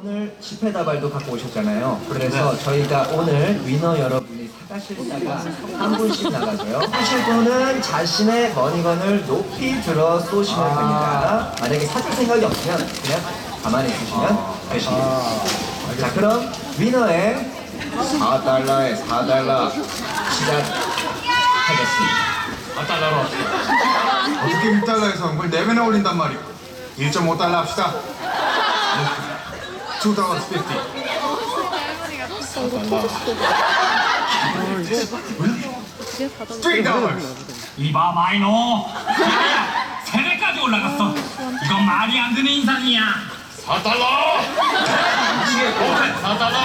오늘 집회 다발도 갖고 오셨잖아요. 그래서 저희가 오늘 위너 여러분이 사가실다가 한 분씩 나가서요. 하실 분은 자신의 머니건을 높이 들어 쏘시면 됩니다. 만약에 사줄 생각이 없으면 그냥 가만히 있으시면 되십니다. 자, 그럼 위너의 4달러에 4달러 시작하겠습니다. 어떻게 6달러에서 그걸 4배나 올린단 말이오 1.5달러 합시다 2달러 50 3달러 이봐 마이노 세배까지 올라갔어. 이건 말이 안 되는 인상이야. 4달러 오케이 4달러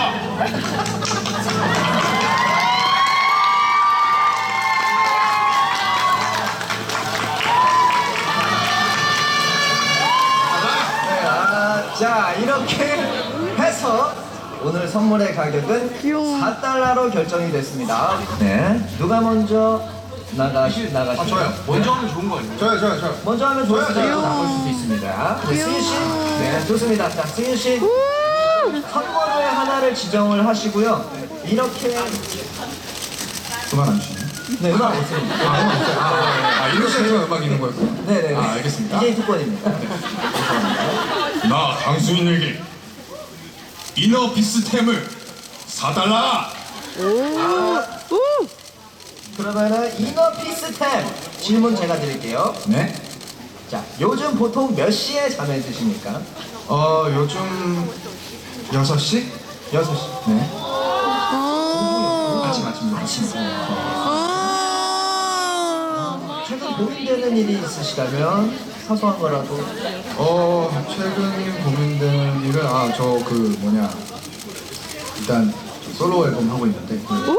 아, 자 이렇게 해서 오늘 선물의 가격은 4달러로 결정이 됐습니다. 네, 누가 먼저 나가시 나가시? 아, 저요. 먼저 하면 좋은 거 아니에요? 저요 저요 저요 먼저 하면 좋을 수도 있고 저요. 나쁠 수도 있습니다. 네, 승윤 씨, 네 좋습니다. 자, 승윤 씨 선물을 하나를 지정을 하시고요. 이렇게 음악 안 주시네 네 음악 없습니다. 아 음악 없어요? 아, 아, 아 이렇게 음악 있는 거였구나 네네. 아 알겠습니다 DJ 특권입니다. 나 강수인에게 이너 비스템을 4달러 그러면은 이너 피스템 질문 제가 드릴게요. 네? 자, 요즘 보통 몇 시에 잠에 드십니까? 어 요즘 6시? 6시. 네 아침 아침 아침 최근 고민되는 일이 있으시다면 사소한 거라도 어 최근 고민되는 일은 아 저 그 뭐냐 일단 솔로 앨범 하고 있는데 그 밀리지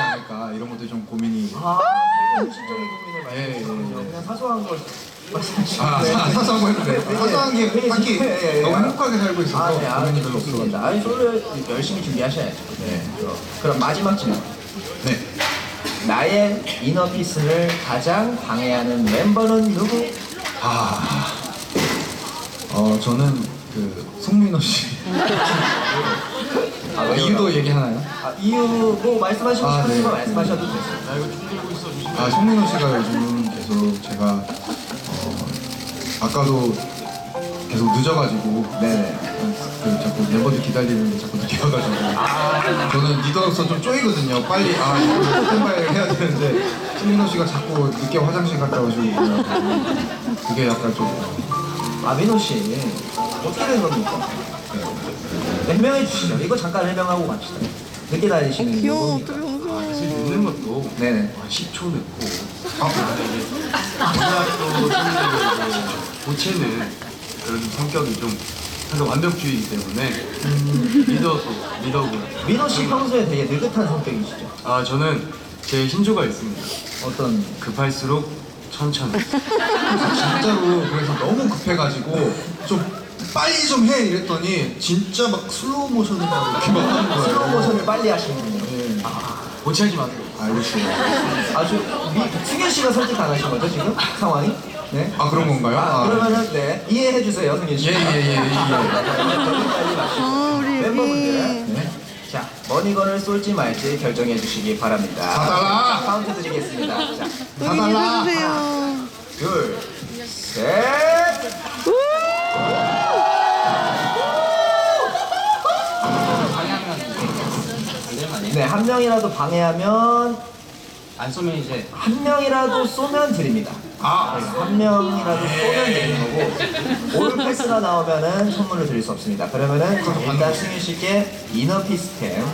않을까 이런 것도 좀 고민이 아, 현실적인 고민을 많이 예, 예, 하시군요. 예. 그냥 사소한 걸 말씀하시는데 아 사- 사소한 거 했는데 사소한 게 되게 딱히 진짜- 예, 예. 너무 행복하게 살고 있어서 아, 네, 아, 고민이 별로. 없어가지고 아니, 솔로 열심히 준비하셔야죠. 네. 그럼, 그럼 마지막 질문. 네 나의 이너피스를 가장 방해하는 멤버는 누구? 아, 어 저는 그 송민호 씨 아, 어, 이유도 얘기하나요? 아, 이유 뭐 말씀하시고 아, 싶은 네. 거 말씀하셔도 되습니다. 아 송민호 씨가 요즘 계속 제가 어, 아까도 계속 늦어가지고 네네. 그 자꾸 멤버들 기다리는데 자꾸 늦게 와가지고 저는 리더로서 좀 쪼이거든요 빨리 아 이거 스탠바이를 해야 되는데 송민호 씨가 자꾸 늦게 화장실 갔다 오시고 그래가지고 그게 약간 좀 아, 민호 씨. 어떻게 된 겁니까? 네, 해명해 주시죠. 이거 잠깐 해명하고 갑시다. 늦게 다니시는 이유 귀여워 뭡니까? 어떡해 사실 늦는 것도 네네. 한 10초 늦고 고등학교 선배들 고체는 그런 좀 성격이 좀 항상 완벽주의이기 때문에 리더도 리더고요. 민호 씨 평소에 되게 느긋한 성격이시죠? 아 저는 제 신조가 있습니다. 어떤 급할수록 천천히. 진짜로 그래서 너무 급해가지고 좀 빨리 좀 해 이랬더니 진짜 막 슬로우 모션을 막 이렇게 막 하는 거예요. 슬로우 모션을 빨리 하시는군요. 네. 고치하지 마세요. 알겠어요. 아주 미, 승현 씨가 설득 안 하신 거죠 지금 상황이? 네. 아 그런 건가요? 아, 아, 그러면은 네 이해해 주세요 승현 씨. 예예예 예, 예, 빨리 마시고 아 우리 멤버분들. 네. 자 머니건을 쏠지 말지 결정해 주시기 바랍니다. 사달라! 카운트 드리겠습니다. 자 사달라! 해주세요 둘, 셋. 네, 한 명이라도 방해하면 안 쏘면 이제 한 명이라도 쏘면 드립니다. 아. 네, 한 명이라도 쏘면 드리는 거고 올 패스가 나오면은 선물을 드릴 수 없습니다. 그러면은 일단 승윤 씨께 이너 피스템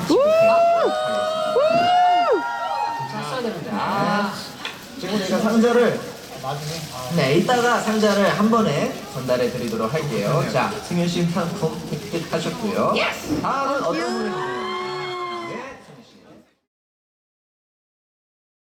자, 지금 우리가 상자를 네, 이따가 상자를 한 번에 전달해 드리도록 할게요. 자, 승윤 씨 상품 획득하셨고요. 다음은 어떤 분이